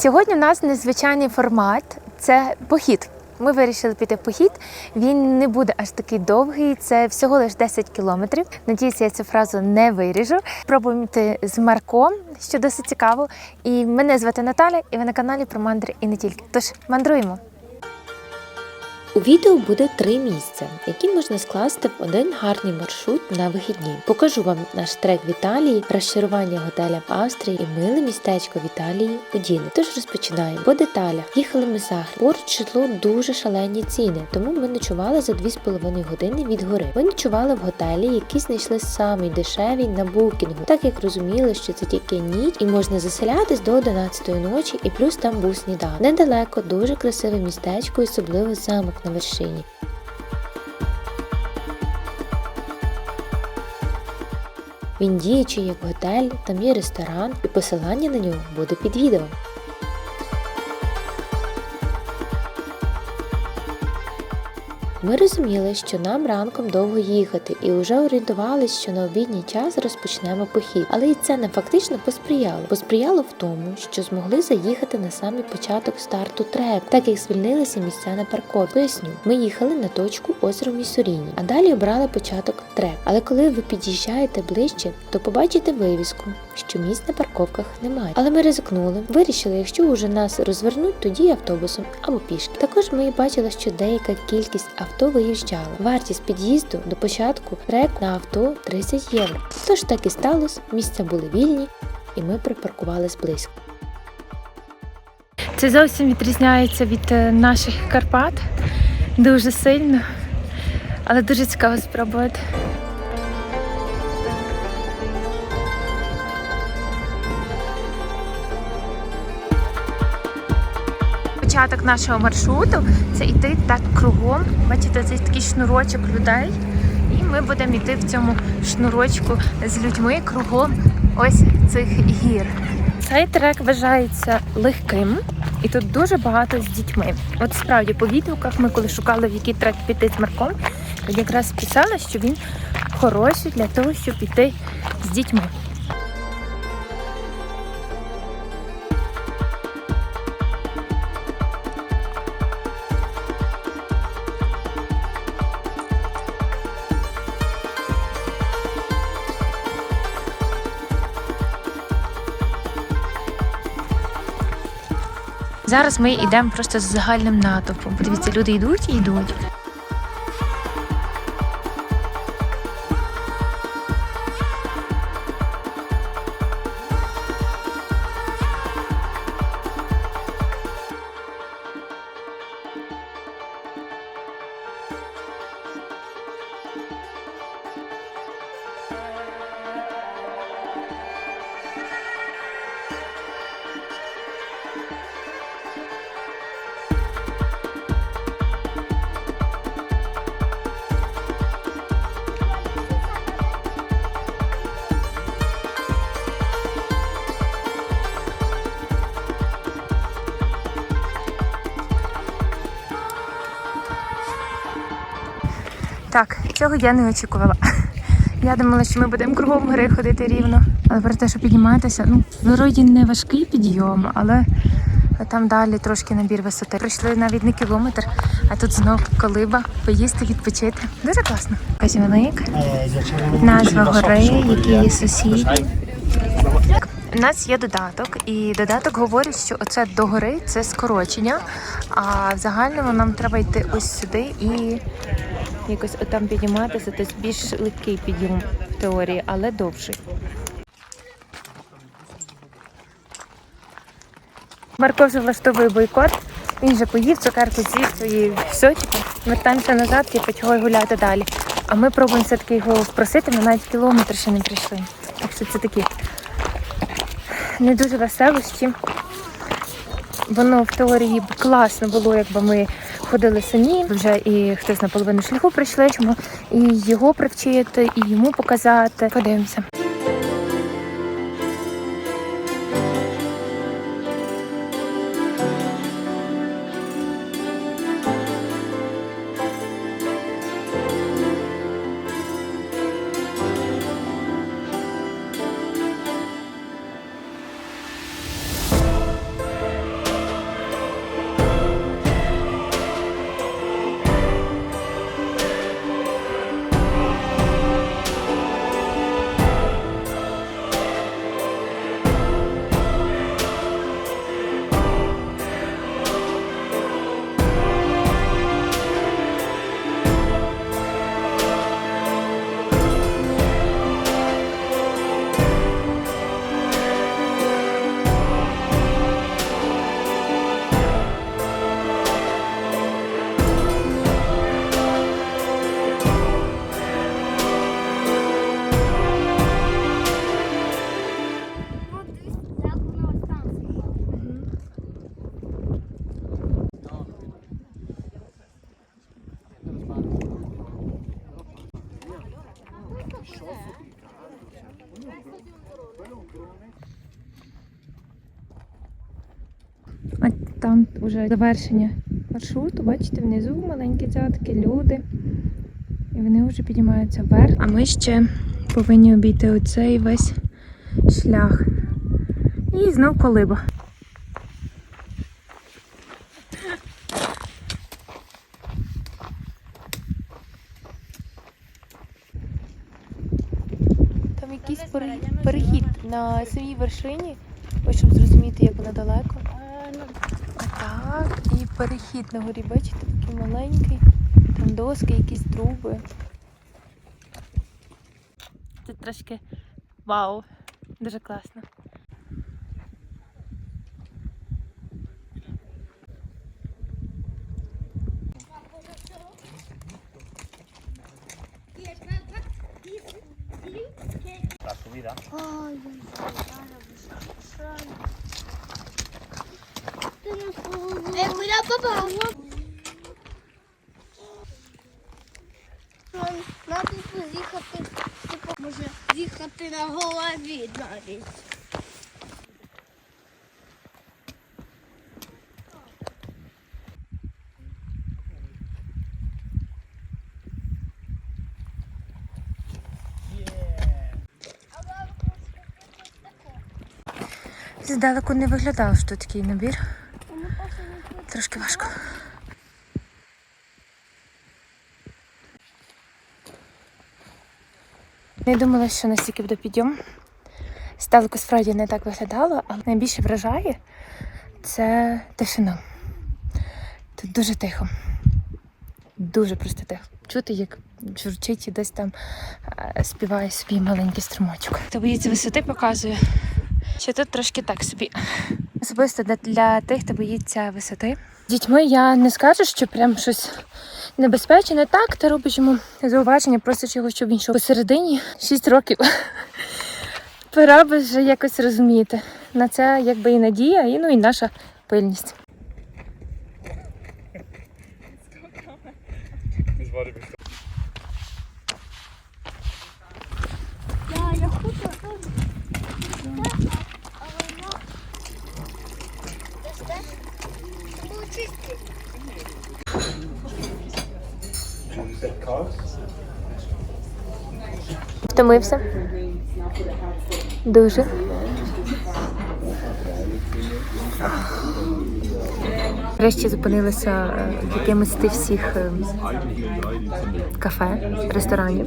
Сьогодні у нас незвичайний формат це похід. Ми вирішили піти в похід. Він не буде аж такий довгий, це всього лише 10 кілометрів. Надіюся, я цю фразу не виріжу. Пробуємо йти з Марком, що досить цікаво. І мене звати Наталя, і ви на каналі про мандри і не тільки. Тож мандруємо. У відео буде три місця, які можна скласти в один гарний маршрут на вихідні. Покажу вам наш трек в Італії, розчарування готеля в Австрії і миле містечко в Італії у Діни. Тож розпочинаємо. По деталях їхали ми з Агри. Поруч житло дуже шалені ціни, тому ми ночували за 2,5 години від гори. Ми ночували в готелі, які знайшли самий дешевий на букінгу, так як розуміли, що це тільки ніч і можна заселятись до 11 ночі, і плюс там був сніданок. Недалеко дуже красиве містечко, особливо замок на вершині. Він діючий як готель, там є ресторан, і посилання на нього буде під відео. Ми розуміли, що нам ранком довго їхати, і вже орієнтувалися, що на обідній час розпочнемо похід. Але і це не фактично посприяло. Посприяло в тому, що змогли заїхати на самий початок старту треку, так як звільнилися місця на парковці. Поясню, ми їхали на точку озеро Міссуріні, а далі обрали початок трек. Але коли ви під'їжджаєте ближче, то побачите вивіску, що місць на парковках немає. Але ми ризикнули. Вирішили, якщо вже нас розвернуть, тоді автобусом або пішки. Також ми бачили, що деяка кількість авто виїжджала. Вартість під'їзду до початку рек на авто 30 євро. Тож так і сталося, місця були вільні, і ми припаркувались близько. Це зовсім відрізняється від е, наших Карпат дуже сильно, але дуже цікаво спробувати. Початок нашого маршруту це йти так кругом. Бачите, це такий шнурочок людей. І ми будемо йти в цьому шнурочку з людьми кругом ось цих гір. Цей трек вважається легким, і тут дуже багато з дітьми. От справді по відгуках ми коли шукали, в який трек піти з Марком, якраз писали, що він хороший для того, щоб піти з дітьми. Зараз ми йдемо просто з загальним натовпом. Подивіться, люди йдуть і йдуть. Цього я не очікувала. Я думала, що ми будемо кругом гори ходити рівно. Але про те, що підніматися, ну, вроді не важкий підйом, але там далі трошки набір висоти. Прийшли навіть не кілометр, а тут знов колиба, поїсти, відпочити. Дуже класно. Казівник, назва гори, які є сусіди. У нас є додаток, і додаток говорить, що оце до гори це скорочення. А в загальному нам треба йти ось сюди і якось отам підніматися. Тобто більш легкий підйом в теорії, але довший. Марко вже влаштовує бойкот. Він вже поїв цукерку з'їв і все, типу, вертаємося назад, типу, чого гуляти далі. А ми пробуємо все-таки його впросити, ми навіть кілометр ще не прийшли. Так що це такі не дуже веселощі. Воно в теорії класно було, якби ми ходили самі. Вже і хтось на половину шляху прийшли, чому і його привчити, і йому показати. Подивимося. Вже завершення маршруту. Бачите, внизу маленькі цятки, люди. І вони вже піднімаються вверх. А ми ще повинні обійти оцей весь шлях. І знов колиба. Там якийсь перехід на самій вершині, щоб зрозуміти, як вона далеко. Так, і перехід на горі, бачите, такий маленький. Там доски, якісь труби. Це трошки вау, дуже класно. La Eh, cuidado, papá. Треба поїхати, типу, може їхати на голові навіть. Здалеку не виглядав, що такий набір. Трошки важко. Не думала, що настільки буде підйом. Здалеку справді не так виглядало, але найбільше вражає це тишина. Тут дуже тихо. Дуже просто тихо. Чути, як журчить і десь там е, співає собі маленький струмочок. Хто боїться висоти, показує, що тут трошки так собі. Особисто для, тих, хто боїться висоти. Дітьми я не скажу, що прям щось небезпечне. Так, ти робиш йому зауваження, просто чого, щоб він йшов посередині 6 років. Пора би вже якось розуміти. На це якби і надія, і ну і наша пильність. Я, я хочу теж. Але воно... Дасте? Було чисте. Втомився? Дуже. Врешті зупинилися е, в якимось з тих всіх е, кафе, ресторанів.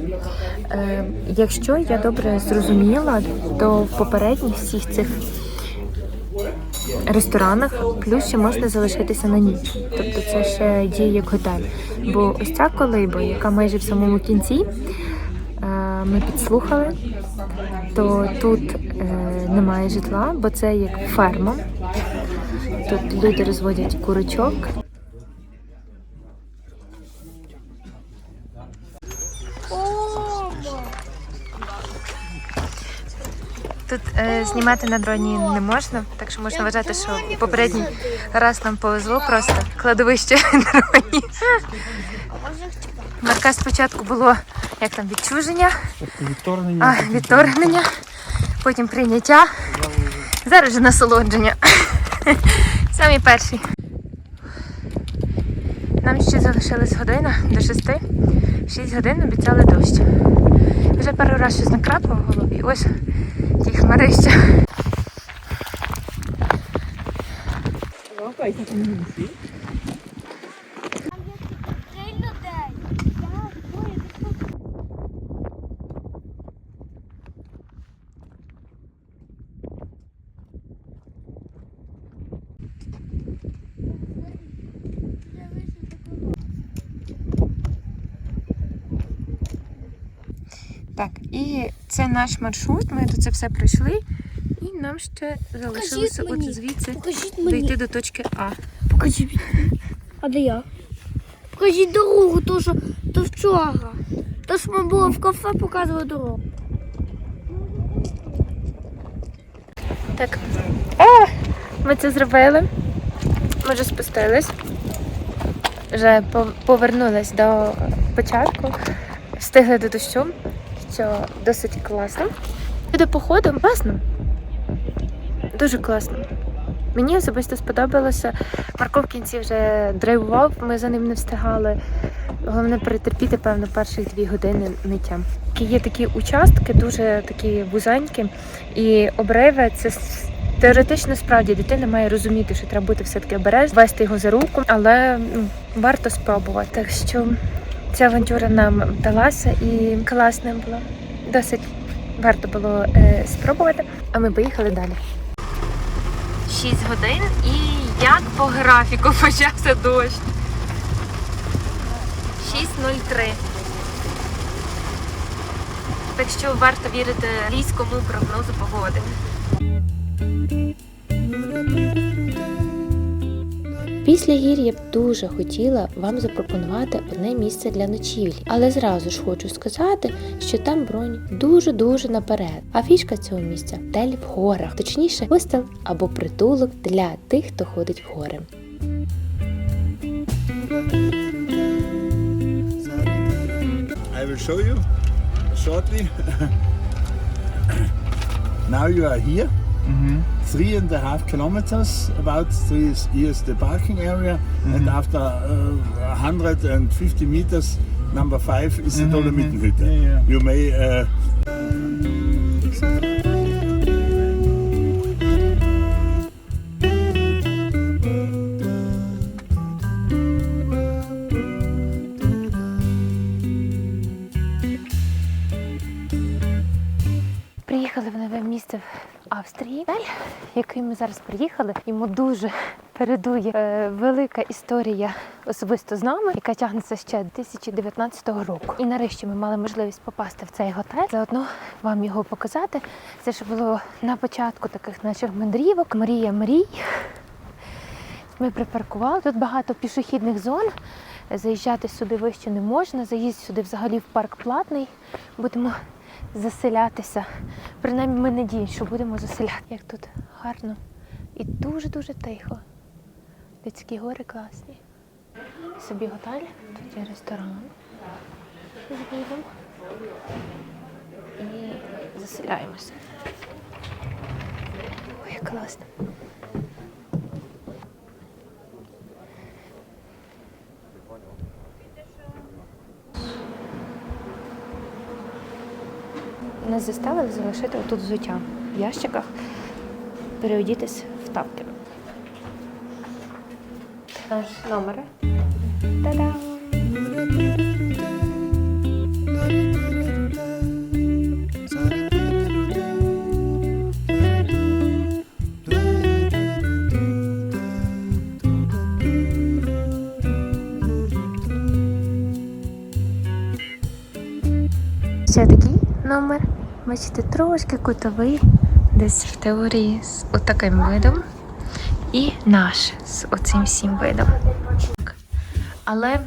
Е, Якщо я добре зрозуміла, то в попередніх всіх цих ресторанах плюс ще можна залишитися на ніч. Тобто це ще діє як готель. Бо ось ця колиба, яка майже в самому кінці, е, ми підслухали, то тут е, немає житла, бо це як ферма. Тут люди розводять курочок. Тут е, знімати на дроні не можна, так що можна вважати, що попередній раз нам повезло просто кладовище дронів. Марка спочатку було як там відчуження, Відторгнення. а, відторгнення, потім прийняття. Зараз же насолодження. Самі перші. Нам ще залишилась година до шести. Шість годин обіцяли дощ. Вже пару разів щось накрапало в голові. Ось takich Maryścia. Łapaj taką musi. Так, і це наш маршрут. Ми тут це все пройшли. І нам ще залишилося от мені. звідси Покажіть дойти до точки А. Покажіть. А де я? Покажіть дорогу, то що то вчора. То ж ми були в кафе, показували дорогу. Так. О! Ми це зробили. Ми вже спустились. Вже пов- повернулись до початку. Встигли до дощу, що досить класно. До походу класно. Дуже класно. Мені особисто сподобалося. Марко в кінці вже драйвував, ми за ним не встигали. Головне перетерпіти, певно, перші дві години ниття. Є такі участки, дуже такі вузенькі, і обриви це теоретично справді дитина має розуміти, що треба бути все-таки обережним, вести його за руку, але ну, варто спробувати. Так що ця авантюра нам вдалася і класна була. Досить варто було е, спробувати. А ми поїхали далі. 6 годин і як по графіку почався дощ. 6.03. Так що варто вірити лійському прогнозу погоди. Після гір я б дуже хотіла вам запропонувати одне місце для ночівлі, але зразу ж хочу сказати, що там бронь дуже-дуже наперед. А фішка цього місця тель в горах, точніше, хостел або притулок для тих, хто ходить в гори. I will show you shortly. now you are here, three and a half kilometers. About three is, here's the parking area, and after uh, 150 meters, number five is the Dolomitenhütte. Yeah, yeah. You may. Uh, Приїхали в нове місце в Австрії. Який ми зараз приїхали, йому дуже передує е, велика історія особисто з нами, яка тягнеться ще 2019 року. І нарешті ми мали можливість попасти в цей готель. Заодно вам його показати. Це ж було на початку таких наших мандрівок. Мрія мрій. Ми припаркували. Тут багато пішохідних зон. Заїжджати сюди вище не можна. Заїзд сюди взагалі в парк платний. Будемо заселятися. Принаймні ми надіємося, що будемо заселяти. Як тут гарно і дуже-дуже тихо. Людські гори класні. Собі готель, тут є ресторан з. І заселяємося. Ой, класно. Нас заставили залишити отут взуття в ящиках, переодітись в тапки. Наш номер. Та-дам! Бачите, трошки кутовий, десь в теорії з отаким видом. І наш з оцим всім видом. Але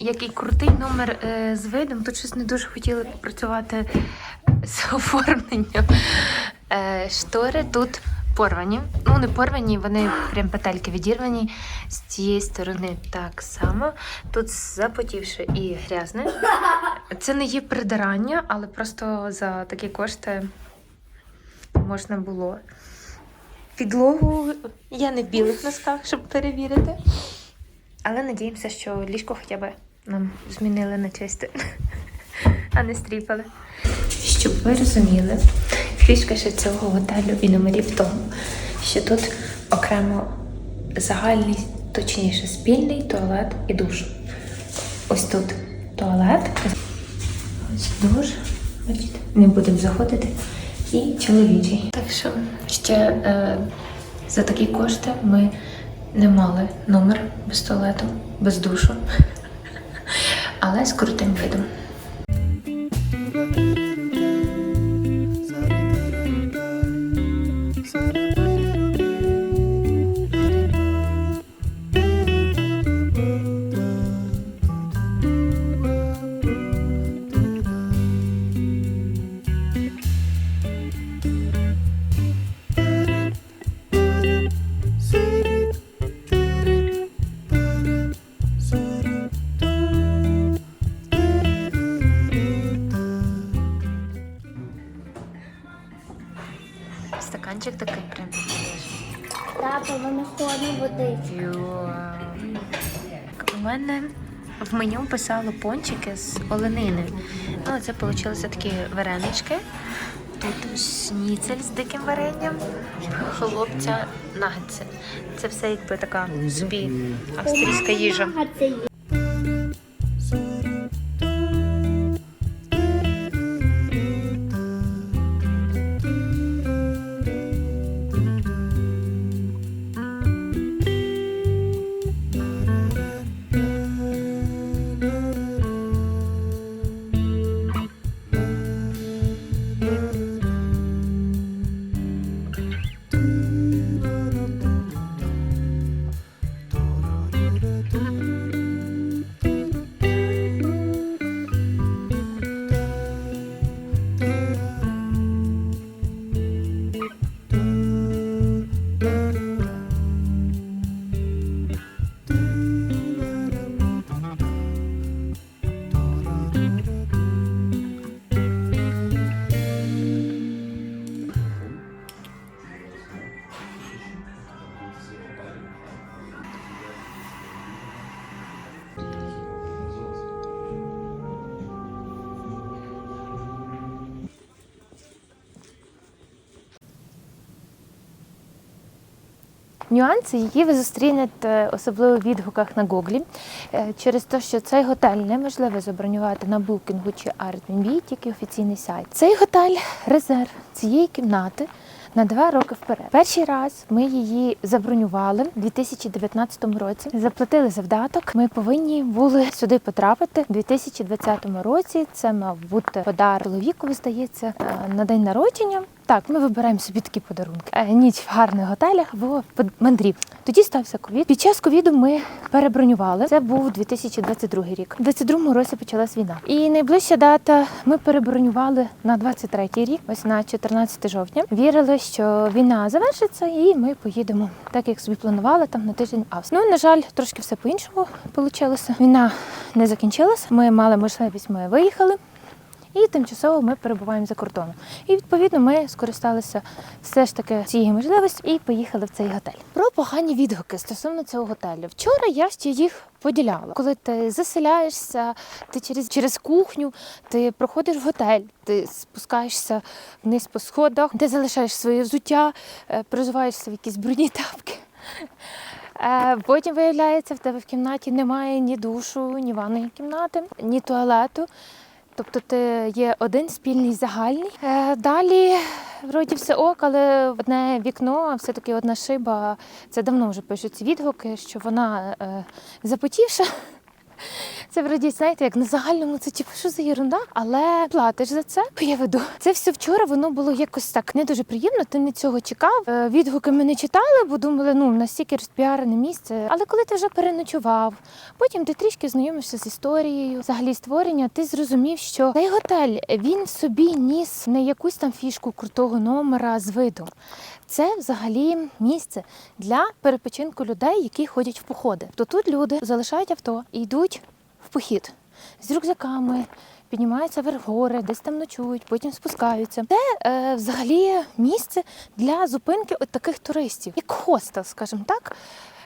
який крутий номер е, з видом, тут щось не дуже хотіли попрацювати з оформленням. Е, штори тут порвані. Ну, не порвані, вони прям петельки відірвані. З цієї сторони так само. Тут запотівше і грязне. Це не є придирання, але просто за такі кошти можна було. Підлогу я не в білих носках, щоб перевірити. Але надіємося, що ліжко хоча б нам змінили на чисте, а не стріпали. Щоб ви розуміли, фішка ще цього готелю і номерів в тому, що тут окремо загальний, точніше, спільний туалет і душ. Ось тут туалет, ось душ, бачите, не будемо заходити. І чоловічий. Так що ще е, за такі кошти ми не мали номер без туалету, без душу, але з крутим видом. Стаканчик такий прям підходиш. Тато, вона ходить водичку. У мене в меню писало пончики з оленини. Ну, це вийшло такі варенички. Тут шніцель з диким варенням, хлопця нагетси. Це все якби така собі австрійська їжа. Нюанси, які ви зустрінете особливо в відгуках на Google, е, через те, що цей готель неможливо забронювати на букінгу чи Airbnb, тільки офіційний сайт. Цей готель резерв цієї кімнати. На два роки вперед. Перший раз ми її забронювали у 2019 році. Заплатили завдаток. Ми повинні були сюди потрапити у 2020 році. Це мав бути подарунок чоловікові, здається, е, на день народження. Так, ми вибираємо собі такі подарунки. Е, Ніч в гарних готелях або мандрів. Тоді стався ковід. Під час ковіду ми перебронювали. Це був 2022 рік. У 22 році почалась війна. І найближча дата ми перебронювали на 23 рік, ось на 14 жовтня. Вірили, що війна завершиться, і ми поїдемо, так як собі планували там на тиждень Австрії. Ну на жаль, трошки все по-іншому вийшло. Війна не закінчилась. Ми мали можливість, ми виїхали і тимчасово ми перебуваємо за кордоном. І відповідно ми скористалися все ж таки цією можливістю і поїхали в цей готель. Про погані відгуки стосовно цього готелю. Вчора я ще їх поділяла. Коли ти заселяєшся, ти через, через кухню, ти проходиш в готель, ти спускаєшся вниз по сходах, ти залишаєш своє взуття, е, призуваєшся в якісь брудні тапки. Е, Потім виявляється, в тебе в кімнаті немає ні душу, ні ванної кімнати, ні туалету. Тобто ти є один спільний загальний. Е, Далі вроді все ок, але одне вікно, все-таки одна шиба. Це давно вже пишуть відгуки, що вона е, запотівша. Це вроді, знаєте, як на загальному це типу, що за ерунда, але платиш за це. Я веду. Це все вчора, воно було якось так не дуже приємно. Ти не цього чекав. Е, Відгуки ми не читали, бо думали, ну настільки розпіарене місце. Але коли ти вже переночував, потім ти трішки знайомишся з історією, взагалі створення, ти зрозумів, що цей готель він собі ніс не якусь там фішку крутого номера з видом. Це взагалі місце для перепочинку людей, які ходять в походи. То тут люди залишають авто і йдуть в похід з рюкзаками, піднімаються вверх гори, десь там ночують, потім спускаються. Це е, взагалі місце для зупинки от таких туристів, як хостел, скажімо так.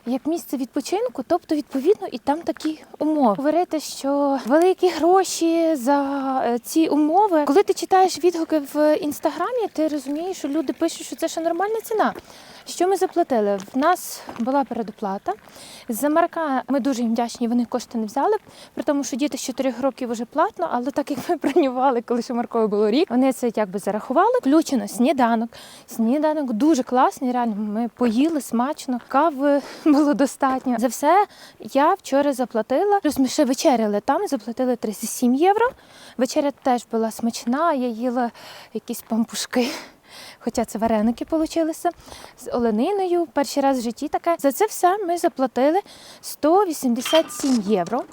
Як місце відпочинку, тобто відповідно і там такі умови. Говорити, що великі гроші за е, ці умови. Коли ти читаєш відгуки в інстаграмі, ти розумієш, що люди пишуть, що це ще нормальна ціна. Що ми заплатили? В нас була передоплата. За Марка ми дуже їм вдячні, вони кошти не взяли, при тому, що діти з 4 років вже платно, але так як ми бронювали, коли ще Маркові було рік, вони це якби зарахували. Включено сніданок. Сніданок дуже класний. Реально, ми поїли смачно, кави було достатньо. За все я вчора заплатила. Плюс ми ще вечеряли там, заплатили 37 євро. Вечеря теж була смачна. Я їла якісь пампушки. Хоча це вареники получилися з олениною. Перший раз в житті таке. За це все ми заплатили 187 євро.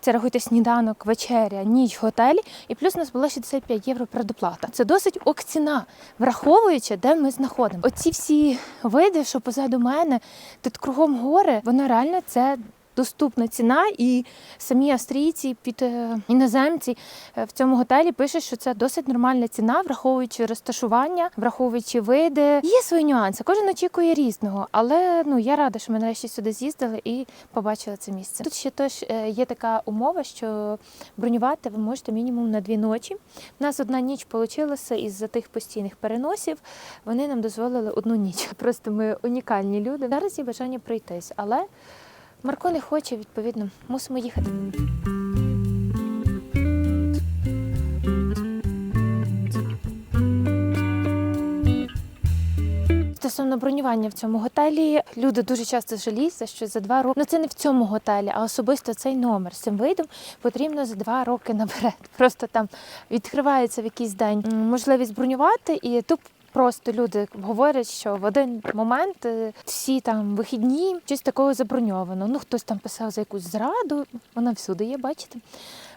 Це рахуйте сніданок, вечеря, ніч готель. і плюс у нас було 65 євро предоплата. Це досить ок ціна, враховуючи, де ми знаходимо. Оці всі види, що позаду мене, тут кругом гори, воно реально це доступна ціна, і самі австрійці під е, іноземці е, в цьому готелі пишуть, що це досить нормальна ціна, враховуючи розташування, враховуючи види. Є свої нюанси. Кожен очікує різного, але ну я рада, що ми нарешті сюди з'їздили і побачили це місце. Тут ще теж е, є така умова, що бронювати ви можете мінімум на дві ночі. У нас одна ніч вийшла із-за тих постійних переносів. Вони нам дозволили одну ніч. Просто ми унікальні люди. Зараз є бажання пройтись, але Марко не хоче, відповідно, мусимо їхати. Стосовно бронювання в цьому готелі, люди дуже часто жаліються, що за два роки ну це не в цьому готелі, а особисто цей номер з цим видом потрібно за два роки наперед. Просто там відкривається в якийсь день можливість бронювати, і тут просто люди говорять, що в один момент е, всі там вихідні щось такого заброньовано. Ну хтось там писав за якусь зраду, вона всюди є, бачите.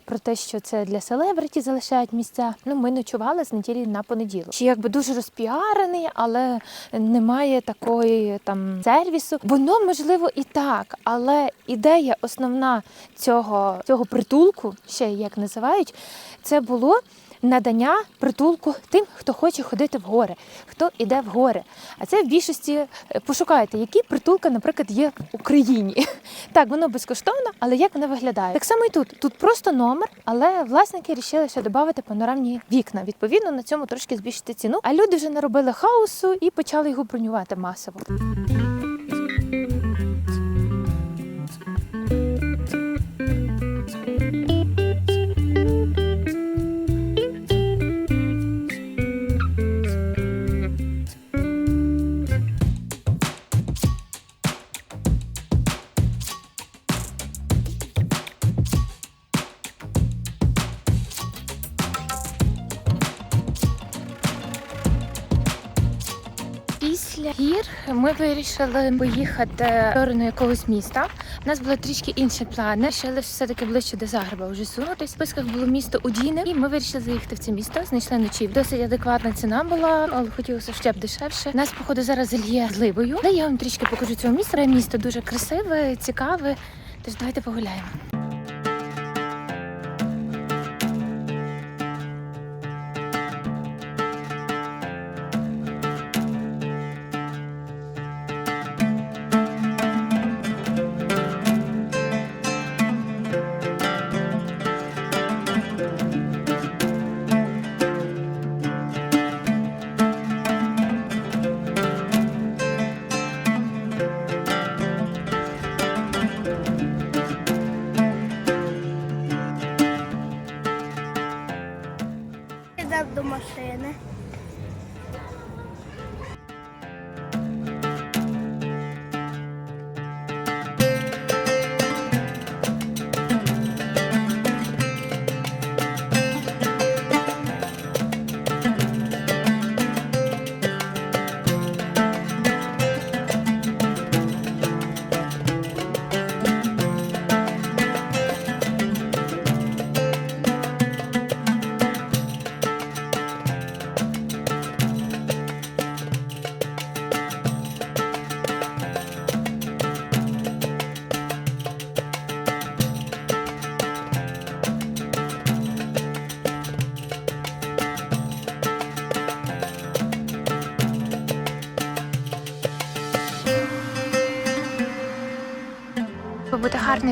Про те, що це для селебриті залишають місця. Ну, ми ночували з неділі на понеділок. Чи якби дуже розпіарений, але немає такої там сервісу. Воно можливо і так, але ідея основна цього, цього притулку, ще як називають, це було. Надання притулку тим, хто хоче ходити в гори, хто іде в гори. А це в більшості е, пошукайте, які притулки, наприклад, є в Україні. Так, воно безкоштовно, але як воно виглядає? Так само і тут. Тут просто номер, але власники вирішили ще додати панорамні вікна. Відповідно, на цьому трошки збільшити ціну. А люди вже наробили хаосу і почали його бронювати масово. Ми вирішили поїхати в сторону якогось міста. У нас були трішки інші плани. Вирішили все-таки ближче до Загреба вже сунутись. В списках було місто Удіне, і ми вирішили заїхати в це місто. Знайшли ночів. Досить адекватна ціна була, але хотілося ще б дешевше. Нас, походу, зараз зальє зливою. Але я вам трішки покажу цього міста. Місто дуже красиве, цікаве. Тож давайте погуляємо.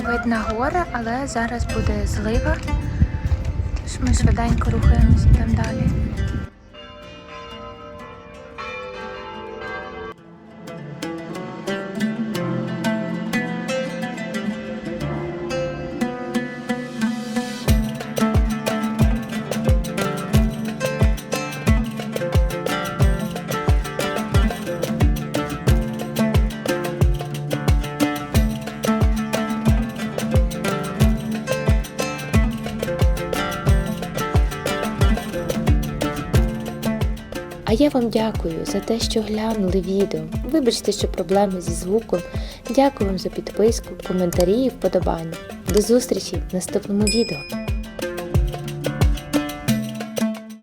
Буде гарний вид на гори, але зараз буде злива. Тож ми швиденько рухаємося там далі. Я вам дякую за те, що глянули відео. Вибачте, що проблеми зі звуком. Дякую вам за підписку, коментарі і вподобання. До зустрічі в наступному відео.